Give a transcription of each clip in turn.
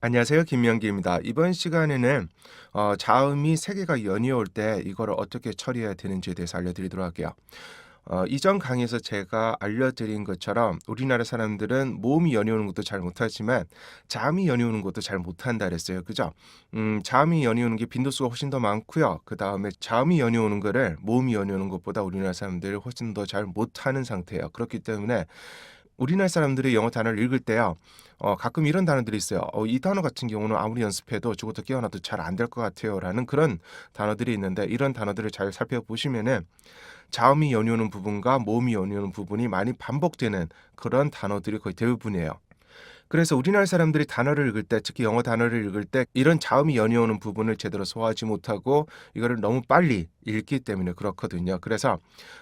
안녕하세요. 김명기입니다. 이번 시간에는 어, 자음이 세 개가 연이어 올 때 이거를 어떻게 처리해야 되는지에 대해서 알려드리도록 할게요. 어, 이전 강의에서 제가 알려드린 것처럼 우리나라 사람들은 모음이 연이오는 것도 잘 못하지만 자음이 연이오는 것도 잘 못한다 그랬어요. 그죠? 음, 자음이 연이오는 게 빈도수가 훨씬 더 많고요. 그 다음에 자음이 연이오는 거를 모음이 연이오는 것보다 우리나라 사람들이 훨씬 더 잘 못하는 상태예요. 그렇기 때문에 우리나라 사람들이 영어 단어를 읽을 때요. 어, 가끔 이런 단어들이 있어요. 어, 이 단어 같은 경우는 아무리 연습해도 죽어도 깨어나도 잘 안 될 것 같아요. 라는 그런 단어들이 있는데 이런 단어들을 잘 살펴보시면은 자음이 연이오는 부분과 모음이 연이오는 부분이 많이 반복되는 그런 단어들이 거의 대부분이에요. 그래서 우리나라 사람들이 단어를 읽을 때 특히 영어 단어를 읽을 때 이런 자음이 연이오는 부분을 제대로 소화하지 못하고 이거를 너무 빨리 읽기 때문에 그렇거든요. 그래서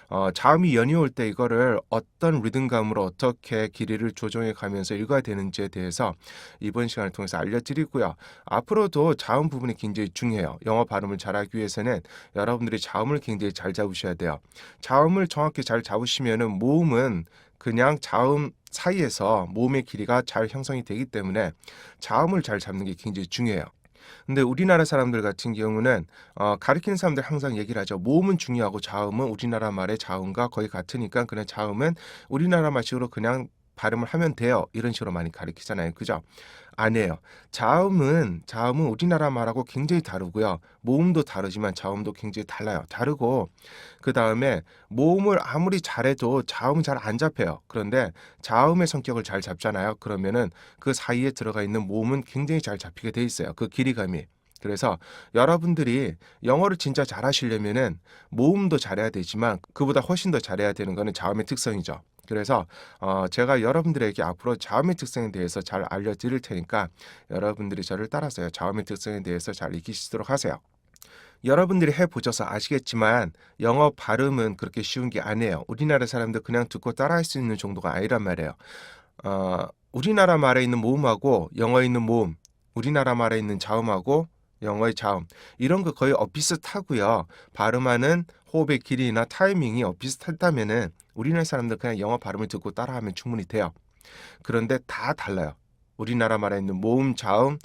어, 자음이 연이올 때 이거를 어떤 리듬감으로 어떻게 길이를 조정해 가면서 읽어야 되는지에 대해서 이번 시간을 통해서 알려드리고요. 앞으로도 자음 부분이 굉장히 중요해요. 영어 발음을 잘하기 위해서는 여러분들이 자음을 굉장히 잘 잡으셔야 돼요. 자음을 정확히 잘 잡으시면은 모음은 그냥 자음 사이에서 모음의 길이가 잘 형성이 되기 때문에 자음을 잘 잡는 게 굉장히 중요해요. 근데 우리나라 사람들 같은 경우는 어, 가르치는 사람들 항상 얘기를 하죠. 모음은 중요하고 자음은 우리나라 말의 자음과 거의 같으니까 그냥 자음은 우리나라 말식으로 그냥 발음을 하면 돼요. 이런 식으로 많이 가르치잖아요. 그죠? 아니에요. 자음은 자음은 우리나라 말하고 굉장히 다르고요. 모음도 다르지만 자음도 굉장히 달라요. 다르고 그 다음에 모음을 아무리 잘해도 자음은 잘안 잡혀요. 그런데 자음의 성격을 잘 잡잖아요. 그러면은 그 사이에 들어가 있는 모음은 굉장히 잘 잡히게 돼 있어요. 그 길이감이. 그래서 여러분들이 영어를 진짜 잘하시려면은 모음도 잘해야 되지만 그보다 훨씬 더 잘해야 되는 거는 자음의 특성이죠. 그래서 어, 제가 여러분들에게 앞으로 자음의 특성에 대해서 잘 알려드릴 테니까 여러분들이 저를 따라서요. 자음의 특성에 대해서 잘 익히시도록 하세요. 여러분들이 해보셔서 아시겠지만 영어 발음은 그렇게 쉬운 게 아니에요. 우리나라 사람들 그냥 듣고 따라할 수 있는 정도가 아니란 말이에요. 어, 우리나라 말에 있는 모음하고 영어에 있는 모음, 우리나라 말에 있는 자음하고 영어의 자음 이런 거 거의 엇비슷하고요. 발음하는 호흡의 길이나 타이밍이 엇비슷하다면은 우리나라 사람들 그냥 영어 발음을 듣고 따라하면 충분히 돼요. 그런데 다 달라요. 우리나라 말에 있는 모음, 자음,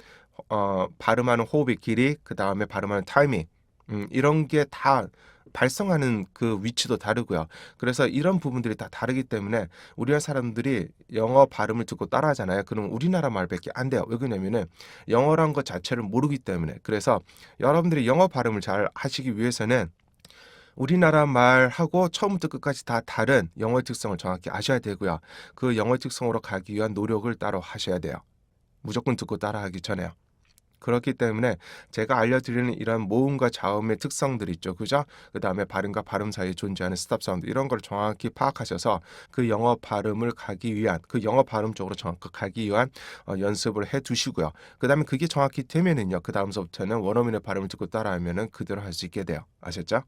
어, 발음하는 호흡의 길이, 그 다음에 발음하는 타이밍 음, 이런 게 다 발성하는 그 위치도 다르고요. 그래서 이런 부분들이 다 다르기 때문에 우리나라 사람들이 영어 발음을 듣고 따라하잖아요. 그럼 우리나라 말밖에 안 돼요. 왜 그러냐면은 영어란 것 자체를 모르기 때문에. 그래서 여러분들이 영어 발음을 잘 하시기 위해서는 우리나라 말하고 처음부터 끝까지 다 다른 영어의 특성을 정확히 아셔야 되고요. 그 영어의 특성으로 가기 위한 노력을 따로 하셔야 돼요. 무조건 듣고 따라하기 전에요. 그렇기 때문에 제가 알려드리는 이런 모음과 자음의 특성들 있죠. 그죠? 그 다음에 발음과 발음 사이에 존재하는 스탑 사운드 이런 걸 정확히 파악하셔서 그 영어 발음을 가기 위한 그 영어 발음 쪽으로 정확히 가기 위한 어, 연습을 해 두시고요. 그 다음에 그게 정확히 되면은요. 그 다음서부터는 원어민의 발음을 듣고 따라하면은 그대로 할 수 있게 돼요. 아셨죠?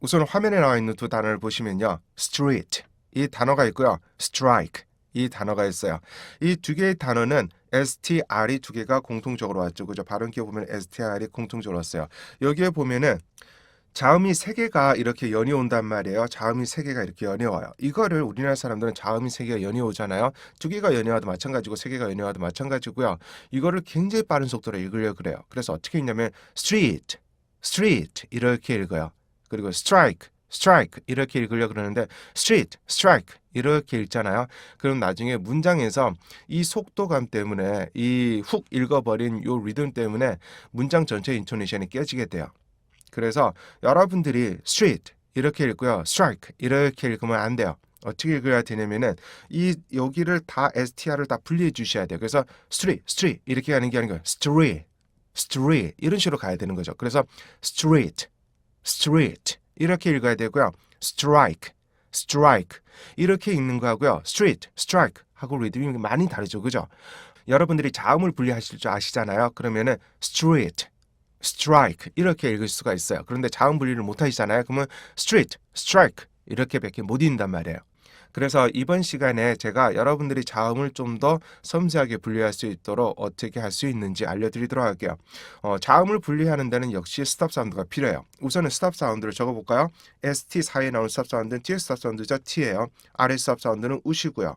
우선 화면에 나와 있는 두 단어를 보시면요. street 이 단어가 있고요. strike 이 단어가 있어요. 이 두 개의 단어는 STR이 두 개가 공통적으로 왔죠. 그죠? 발음기에 보면 STR이 공통적으로 왔어요. 여기에 보면은 자음이 세 개가 이렇게 연이 온단 말이에요. 자음이 세 개가 이렇게 연이 와요. 이거를 우리나라 사람들은 자음이 세 개가 연이 오잖아요. 두 개가 연이 와도 마찬가지고 세 개가 연이 와도 마찬가지고요. 이거를 굉장히 빠른 속도로 읽으려 그래요. 그래서 어떻게 읽냐면 street, street 이렇게 읽어요. 그리고 strike, strike 이렇게 읽으려 그러는데 street, strike 이렇게 읽잖아요. 그럼 나중에 문장에서 이 속도감 때문에 이 훅 읽어버린 요 리듬 때문에 문장 전체 인토네이션이 깨지게 돼요. 그래서 여러분들이 street 이렇게 읽고요. strike 이렇게 읽으면 안 돼요. 어떻게 읽어야 되냐면은 이 여기를 다 str을 다 분리해 주셔야 돼요. 그래서 street, street 이렇게 가는 게 아니고 street, street 이런 식으로 가야 되는 거죠. 그래서 street, street 이렇게 읽어야 되고요. strike, strike 이렇게 읽는 거하고요. street, strike 하고 리듬이 많이 다르죠. 그죠? 여러분들이 자음을 분리하실 줄 아시잖아요. 그러면은 street, strike 이렇게 읽을 수가 있어요. 그런데 자음 분리를 못 하시잖아요. 그러면 street, strike 이렇게밖에 못 읽는단 말이에요. 그래서 이번 시간에 제가 여러분들이 자음을 좀 더 섬세하게 분리할 수 있도록 어떻게 할 수 있는지 알려드리도록 할게요. 어, 자음을 분리하는 데는 역시 스탑 사운드가 필요해요. 우선은 스탑 사운드를 적어볼까요? ST 사이에 나온 스탑 사운드는 T 스탑 사운드죠. T예요. 아래 스탑 사운드는 우시고요.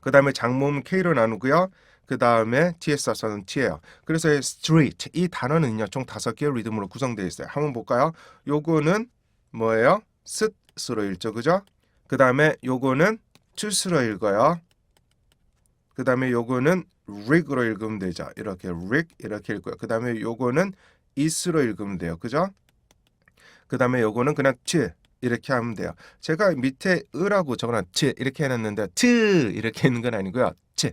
그 다음에 장모음 K로 나누고요. 그 다음에 뒤에 써서는 t예요. 그래서 이 street 이 단어는요 총 다섯 개의 리듬으로 구성되어 있어요. 한번 볼까요? 요거는 뭐예요? S로 읽죠, 그죠? 그 다음에 요거는 to로 읽어요. 그 다음에 요거는 rig으로 읽으면 되죠. 이렇게 rig 이렇게 읽고요. 그 다음에 요거는 is로 읽으면 돼요. 그죠? 그 다음에 요거는 그냥 t 이렇게 하면 돼요. 제가 밑에 으라고 적어놨 t 이렇게 해놨는데 t 이렇게 있는 건 아니고요. t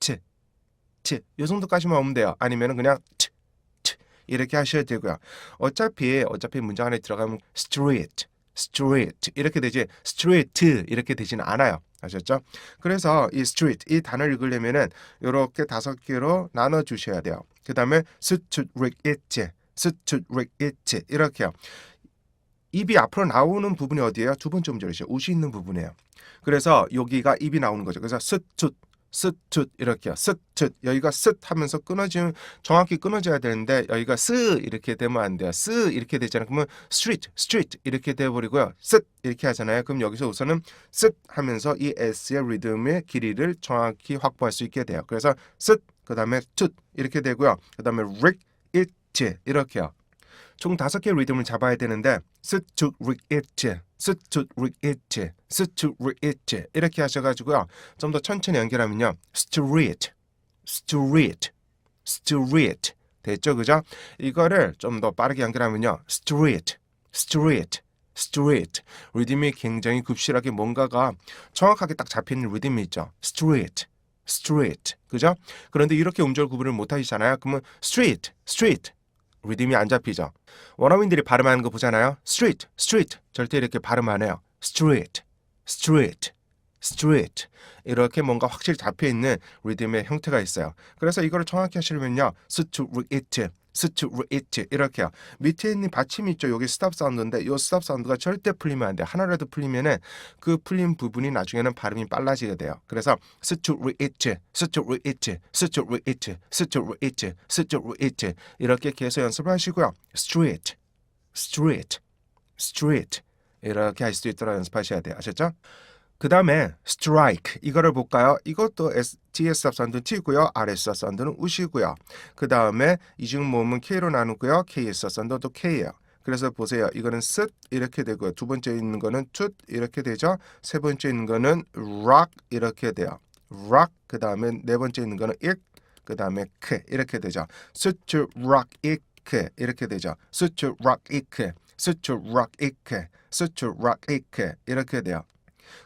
t t 요 정도까지만 오면 돼요. 아니면은 그냥 t 이렇게 하셔야 되고요. 어차피 어차피 문장 안에 들어가면 street street 이렇게 되지 street 이렇게 되지는 않아요. 아셨죠? 그래서 이 street 이 단어를 읽으려면은 이렇게 다섯 개로 나눠 주셔야 돼요. 그 다음에 street street 이렇게요. 입이 앞으로 나오는 부분이 어디예요? 두 번째 음절이죠. 웃이 있는 부분이에요. 그래서 여기가 입이 나오는 거죠. 그래서 스투 스투 이렇게요. 스투 여기가 스 하면서 끊어지면 정확히 끊어져야 되는데 여기가 스 이렇게 되면 안 돼요. 스 이렇게 되잖아요. 그러면 street street 이렇게 돼 버리고요. 스 이렇게 하잖아요. 그럼 여기서 우선은 스 하면서 이 s의 리듬의 길이를 정확히 확보할 수 있게 돼요. 그래서 스 그다음에 투 이렇게 되고요. 그다음에 릭 it 이렇게요. 총 다섯 개의 리듬을 잡아야 되는데 스투 릭 it 스투 릭 it 스투 릭 it 이렇게 하셔가지고요. 좀 더 천천히 연결하면요. street street street 됐죠, 그죠? 이거를 좀 더 빠르게 연결하면요. street street street 리듬이 굉장히 급실하게 뭔가가 정확하게 딱 잡히는 리듬이 있죠. street street 그죠? 그런데 이렇게 음절 구분을 못 하시잖아요. 그러면 street 리 듬이 안 잡히죠. 원어민들이 발음하는 거 보잖아요. street, street 절대 이렇게 발음 안 해요. street, street, street 이렇게 뭔가 확실히 잡혀 있는 리듬의 형태가 있어요. 그래서 이거를 정확히 하시려면요, 이 렇게요. 밑에 있는 받침이 있죠. 여기 스탑 사운드인데 이 스탑 사운드가 절대 풀리면 안 돼. 하나라도 풀리면은 그 풀린 부분이 나중에는 발음이 빨라지게 돼요. 그래서 street, street, street, street, street 이렇게 계속 연습을 하시고요. street, street, street 이렇게 할 수 있도록 연습하셔야 돼요. 아셨죠? 그 다음에 strike 이거를 볼까요? 이것도 S, TS 사운드 T고요. RS 사운드는 우시고요. 그 다음에 이중 모음은 K로 나누고요. KS 사운드도 K예요. 그래서 보세요. 이거는 sit 이렇게 되고요. 두 번째 있는 거는 tut 이렇게 되죠. 세 번째 있는 거는 rock 이렇게 돼요. rock 그 다음에 네 번째 있는 거는 it 그 다음에 k 이렇게 되죠. to rock it 이렇게 되죠. to rock it k to rock it to rock it 이렇게 돼요.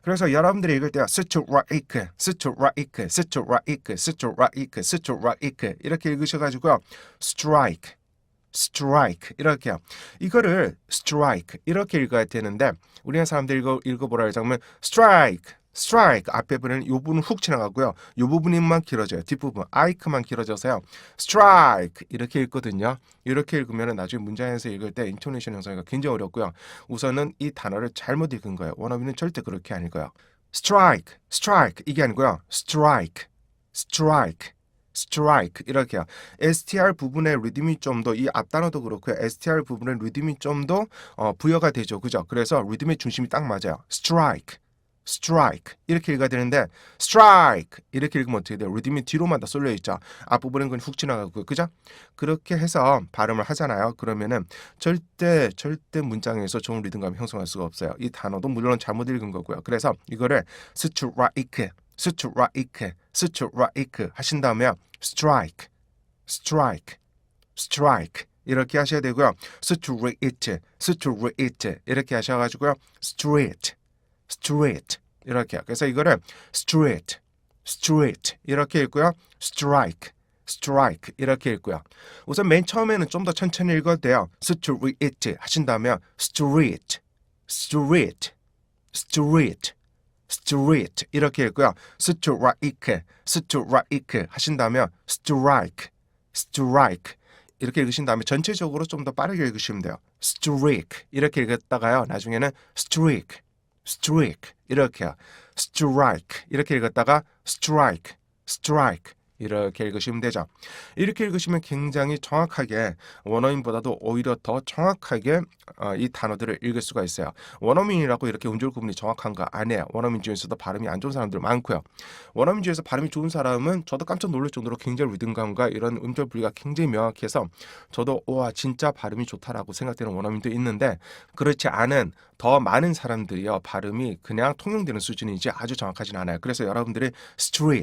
그래서 여러분들이 읽을 때요. 스트라이크, 스트라이크, 스트라이크, 스트라이크, 스트라이크 이렇게 읽으셔가지고요. strike, strike 이렇게요. 이거를 strike 이렇게 읽어야 되는데 우리나라 사람들이 이거 읽어보라 하자면 strike, strike 앞에 부분은 이 부분은 훅 지나가고요. 이 부분만 길어져요. 뒷부분 아이크만 길어져서요. strike 이렇게 읽거든요. 이렇게 읽으면 나중에 문장에서 읽을 때 인토네이션 형성이 굉장히 어렵고요. 우선은 이 단어를 잘못 읽은 거예요. 원어민은 절대 그렇게 안 읽어요. strike, strike 이게 아니고요. strike, strike. strike 이렇게요. str 부분의 리듬이 좀 더 이 앞단어도 그렇고요. str 부분의 리듬이 좀더 어, 부여가 되죠. 그죠? 그래서 리듬의 중심이 딱 맞아요. strike, strike 이렇게 읽어야 되는데 strike 이렇게 읽으면 어떻게 돼요? 리듬이 뒤로만 다 쏠려 있죠. 앞부분은 그냥 훅 지나가고 그죠? 그렇게 해서 발음을 하잖아요. 그러면은 절대 절대 문장에서 좋은 리듬감 형성할 수가 없어요. 이 단어도 물론 잘못 읽은 거고요. 그래서 이거를 strike, strike, strike 하신 다음에 strike, strike, strike 이렇게 하셔야 되고요. straight, straight 이렇게 하셔가지고요. street street 이렇게요. 그래서 이거를 street, street 이렇게 읽고요. strike, strike 이렇게 읽고요. 우선 맨 처음에는 좀 더 천천히 읽어도 돼요. street 하신 다음에 street, street, street, street 이렇게 읽고요. strike, strike 하신 다음에 strike, strike 이렇게 읽으신 다음에 전체적으로 좀 더 빠르게 읽으시면 돼요. streak 이렇게 읽었다가요. 나중에는 streak streak 이렇게요. strike 이렇게 읽었다가 strike, strike, 이렇게 읽으시면 되죠. 이렇게 읽으시면 굉장히 정확하게 원어민보다도 오히려 더 정확하게 어, 이 단어들을 읽을 수가 있어요. 원어민이라고 이렇게 음절 구분이 정확한 거 아니에요. 원어민 중에서도 발음이 안 좋은 사람들 많고요. 원어민 중에서 발음이 좋은 사람은 저도 깜짝 놀랄 정도로 굉장히 리듬감과 이런 음절 분리가 굉장히 명확해서 저도 와 진짜 발음이 좋다라고 생각되는 원어민도 있는데 그렇지 않은 더 많은 사람들이요 발음이 그냥 통용되는 수준이지 아주 정확하진 않아요. 그래서 여러분들이 이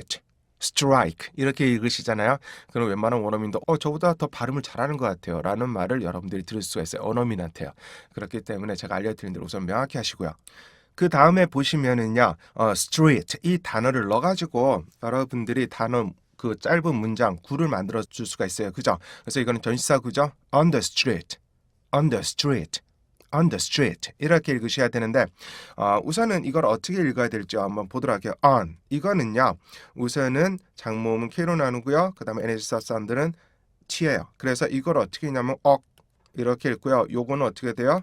렇게 읽으시잖아요. 그럼 웬만한 원어민도 어 저보다 더 발음을 잘하는 것 같아요. 라는 말을 여러분들이 들을 수가 있어요. 언어민한테요. 그렇기 때문에 제가 알려드린 대로 우선 명확히 하시고요. 그 다음에 보시면은요, 어, street 이 단어를 넣어가지고 여러분들이 단어 그 짧은 문장 구를 만들어 줄 수가 있어요. 그죠? 그래서 이거는 전치사 구죠. on the street, on the street, on the street 이렇게 읽으셔야 되는데 어, 우선은 이걸 어떻게 읽어야 될지 한번 보도록 할게요. on 이거는요, 우선은 장모음은 k로 나누고요. 그 다음에 NS 사운드는 t예요. 그래서 이걸 어떻게 읽냐면 억 이렇게 읽고요. 요거는 어떻게 돼요?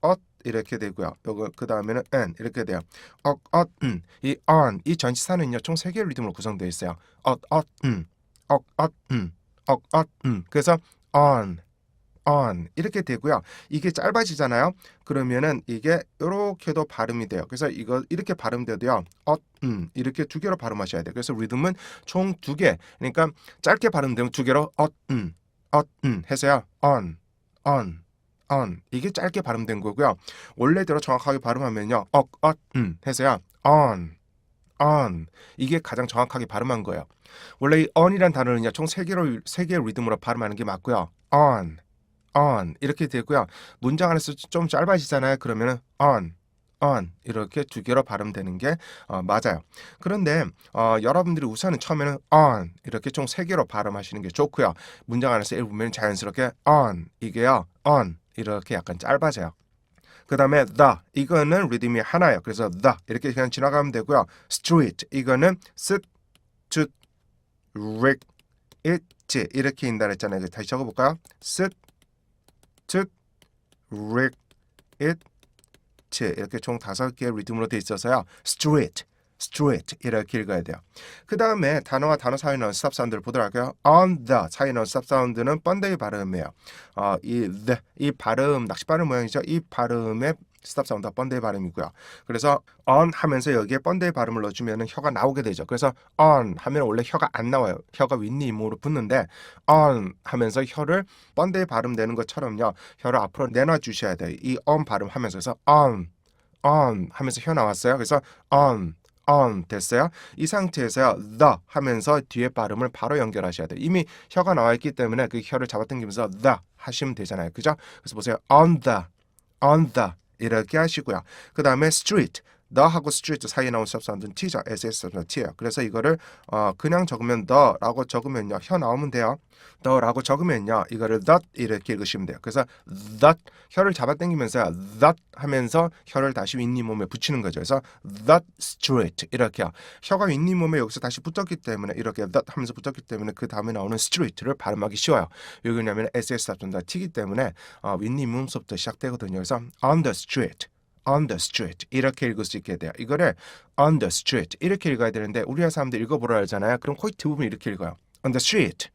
엇 이렇게 되고요. 요거 그 다음에는 n 이렇게 돼요. 엇, 엇, 음. 이 on 이 전치사는요 총 세 개의 리듬으로 구성되어 있어요. 엇, 엇, 음, 엇, 엇, 음, 엇, 엇, 음. 그래서 on, on 이렇게 되고요. 이게 짧아지잖아요. 그러면은 이게 이렇게도 발음이 돼요. 그래서 이거 이렇게 발음돼도요. 엇, 음 이렇게 두 개로 발음하셔야 돼요. 그래서 리듬은 총 두 개. 그러니까 짧게 발음되면 두 개로 엇, 음, 엇, 음 해서요. on, on. on 이게 짧게 발음된 거고요. 원래대로 정확하게 발음하면요. 억, 엇, 음 해서요. on, on 이게 가장 정확하게 발음한 거예요. 원래 이 on이란 단어는요. 총 세 개로 세 개의 리듬으로 발음하는 게 맞고요. on, on 이렇게 되고요. 문장 안에서 좀 짧아지잖아요. 그러면은 on, on 이렇게 두 개로 발음되는 게 어, 맞아요. 그런데 어, 여러분들이 우선은 처음에는 on 이렇게 총 세 개로 발음하시는 게 좋고요. 문장 안에서 읽으면 자연스럽게 on 이게요. on 이렇게 약간 짧아져요. 그 다음에 the 이거는 리듬이 하나예요. 그래서 the 이렇게 그냥 지나가면 되고요. street 이거는 s t 릭 it 이렇게 인다 했잖아요. 이거 다시 적어볼까요? s t 릭 it 이렇게 총 다섯 개의 리듬으로 돼 있어서요. street street 이렇게 읽어야 돼요. 그 다음에 단어와 단어 사이에 넣은 스탑 사운드를 보도록 할게요. on the 사이에 넣은 스탑 사운드는 번데기 발음이에요. 어, 이 the 이 발음 낚시 발음 모양이죠. 이 발음의 스탑 사운드가 번데기 발음이고요. 그래서 on 하면서 여기에 번데기 발음을 넣어주면 혀가 나오게 되죠. 그래서 on 하면 원래 혀가 안 나와요. 혀가 윗니 이목으로 붙는데 on 하면서 혀를 번데기 발음 내는 것처럼요. 혀를 앞으로 내놔 주셔야 돼요. 이 on 발음 하면서 그래서 on on 하면서 혀 나왔어요. 그래서 on on 됐어요. 이 상태에서요 the 하면서 뒤에 발음을 바로 연결하셔야 돼요. 이미 혀가 나와 있기 때문에 그 혀를 잡아당기면서 the 하시면 되잖아요. 그죠? 그래서 보세요. on the on the 이렇게 하시고요. 그 다음에 street the하고 street 사이에 나온 스탑 사운드는 t죠. ss t예요. 그래서 이거를 어, 그냥 적으면 the라고 적으면요 혀 나오면 돼요. the라고 적으면요 이거를 that 이렇게 읽으시면 돼요. 그래서 that 혀를 잡아당기면서 that 하면서 혀를 다시 윗니 몸에 붙이는 거죠. 그래서 that street 이렇게요. 혀가 윗니 몸에 여기서 다시 붙었기 때문에 이렇게 that 하면서 붙었기 때문에 그 다음에 나오는 street를 발음하기 쉬워요. 왜 그러냐면 ss 스탑은 t이기 때문에 어, 윗니 몸부터 시작되거든요. 그래서 on the street on the street 이렇게 읽을 수 있게 돼요. 이거를 on the street 이렇게 읽어야 되는데 우리나라 사람들 읽어보라 하잖아요. 그럼 거의 대부분 이렇게 읽어요. on the street,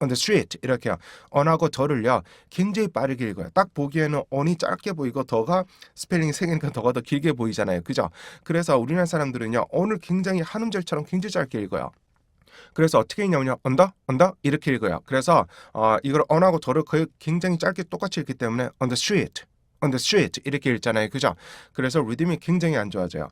on the street 이렇게요. on하고 더를요 굉장히 빠르게 읽어요. 딱 보기에는 on이 짧게 보이고 더가 스펠링이 세 개니까 더가 더 길게 보이잖아요. 그죠? 그래서 우리나라 사람들은요 on을 굉장히 한 음절처럼 굉장히 짧게 읽어요. 그래서 어떻게 읽냐면요. 언더, 언더 이렇게 읽어요. 그래서 어, 이걸 on하고 더를 거의 굉장히 짧게 똑같이 읽기 때문에 on the street, on the street 이렇게 읽잖아요. 그죠? 그래서 리듬이 굉장히 안 좋아져요.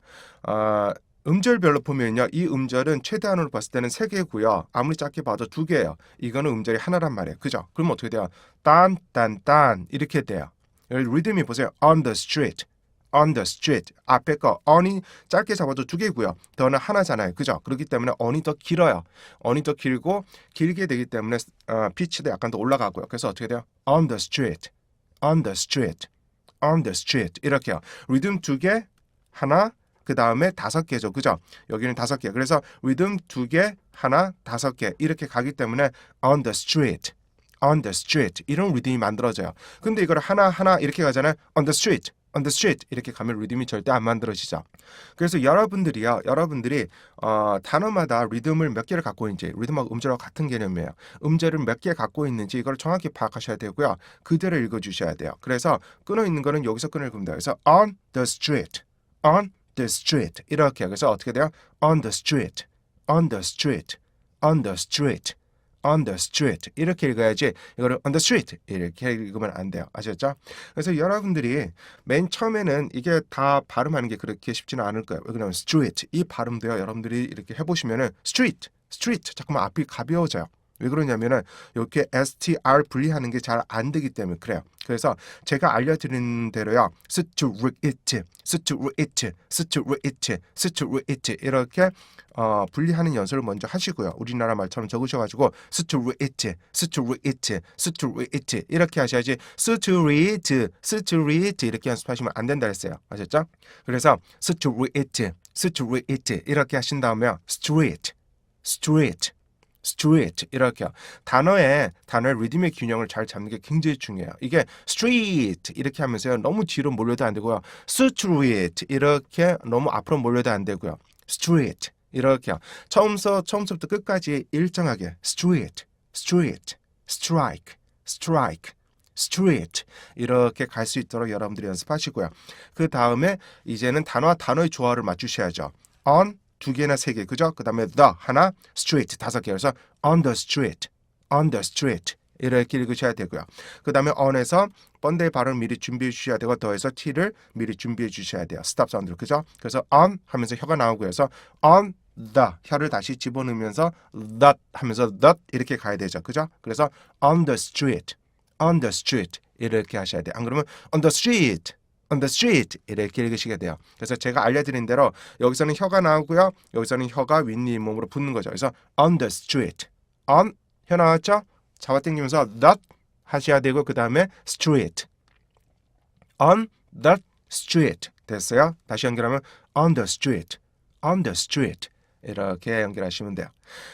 어, 음절별로 보면요. 이 음절은 최대한으로 봤을 때는 세 개고요. 아무리 작게 봐도 두 개예요. 이거는 음절이 하나란 말이에요. 그죠? 그럼 어떻게 돼요? 딴, 딴, 딴 이렇게 돼요. 리듬이 보세요. on the street. on the street 앞에 거 on이 짧게 잡아도 두 개고요. 더는 하나잖아요. 그죠? 그렇기 때문에 on이 더 길어요. on이 더 길고 길게 되기 때문에 어, 피치도 약간 더 올라가고요. 그래서 어떻게 돼요? on the street. on the street. On the street 이렇게요. 리듬 두 개, 하나, 그 다음에 다섯 개죠, 그죠? 여기는 다섯 개. 그래서 리듬 두 개, 하나, 다섯 개 이렇게 가기 때문에 on the street, on the street 이런 리듬이 만들어져요. 근데 이걸 하나 하나 이렇게 가잖아요. on the street, on the street 이렇게 가면 리듬이 절대 안 만들어지죠. 그래서 여러분들이요, 여러분들이 어, 단어마다 리듬을 몇 개를 갖고 있는지 리듬하고 음절하고 같은 개념이에요. 음절을 몇 개 갖고 있는지 이걸 정확히 파악하셔야 되고요. 그대로 읽어주셔야 돼요. 그래서 끊어 있는 거는 여기서 읽으면 돼요. 그래서 on the street, on the street 이렇게 그래서 어떻게 돼요? on the street, on the street, on the street. On the street. 이렇게 읽어야지 이거를 on the street 이렇게 읽으면 안 돼요. 아셨죠? 그래서 여러분들이 맨 처음에는 이게 다 발음하는 게 그렇게 쉽지는 않을 거예요. 왜냐면 street. 이 발음도요 여러분들이 이렇게 해보시면은 street street. 잠깐만 앞이 가벼워져요 왜 그러냐면은 이렇게 str 분리하는 게 잘 안 되기 때문에 그래요. 그래서 제가 알려드리는 대로요. street, street, street, street 이렇게 어, 분리하는 연습을 먼저 하시고요. 우리나라 말처럼 적으셔가지고 street, street, street 이렇게 하셔야지 street, street 이렇게 연습하시면 안 된다 했어요. 아셨죠? 그래서 street, street 이렇게 하신 다음에 street, street street 이렇게요. 단어의 단어의 리듬의 균형을 잘 잡는 게 굉장히 중요해요. 이게 street 이렇게 하면서요. 너무 뒤로 몰려도 안 되고요. street 이렇게 너무 앞으로 몰려도 안 되고요. street 이렇게요. 처음서 처음부터 끝까지 일정하게 street, street, strike, 이렇게 갈 수 있도록 여러분들이 연습하시고요. 그 다음에 이제는 단어와 단어의 조화를 맞추셔야죠. on 두 개나 세 개, 그죠? 그 다음에 the 하나, street 다섯 개. 그래서 on the street, on the street 이렇게 읽으셔야 되고요. 그 다음에 on에서 번데의 발음 미리 준비해 주셔야 되고 더해서 t를 미리 준비해 주셔야 돼요. 스탑 사운드로, 그죠? 그래서 on 하면서 혀가 나오고 해서 on the 혀를 다시 집어넣으면서 that 하면서 that 이렇게 가야 되죠, 그죠? 그래서 on the street, on the street 이렇게 하셔야 돼요. 안 그러면 on the street on the street 이렇게 읽으시게 돼요. 그래서 제가 알려드린 대로 여기서는 혀가 나오고요. 여기서는 혀가 윗니 몸으로 붙는 거죠. 그래서 on the street, on 혀 나왔죠? 잡아당기면서 that 하셔야 되고 그 다음에 street, on the street 됐어요. 다시 연결하면 on the street, on the street 이렇게 연결하시면 돼요.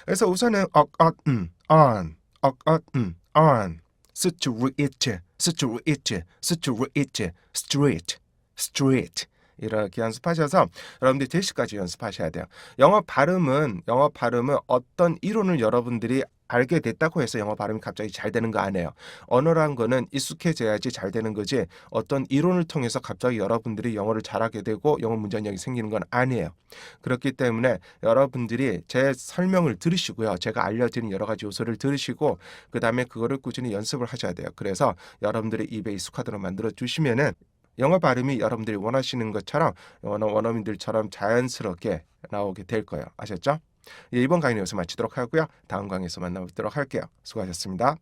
그래서 우선은 억, 억, 음, on, 억, 억, 음, on, street, street, street, street, street 이렇게 연습하셔서 여러분들이 대시까지 연습하셔야 돼요. 영어 발음은 영어 발음은 어떤 이론을 여러분들이 알게 됐다고 해서 영어 발음이 갑자기 잘 되는 거 아니에요. 언어란 거는 익숙해져야지 잘 되는 거지 어떤 이론을 통해서 갑자기 여러분들이 영어를 잘하게 되고 영어 문장력이 생기는 건 아니에요. 그렇기 때문에 여러분들이 제 설명을 들으시고요. 제가 알려드린 여러 가지 요소를 들으시고 그 다음에 그거를 꾸준히 연습을 하셔야 돼요. 그래서 여러분들의 입에 익숙하도록 만들어 주시면은 영어 발음이 여러분들이 원하시는 것처럼 원어, 원어민들처럼 자연스럽게 나오게 될 거예요. 아셨죠? 예, 이번 강의는 여기서 마치도록 하고요. 다음 강의에서 만나보도록 할게요. 수고하셨습니다.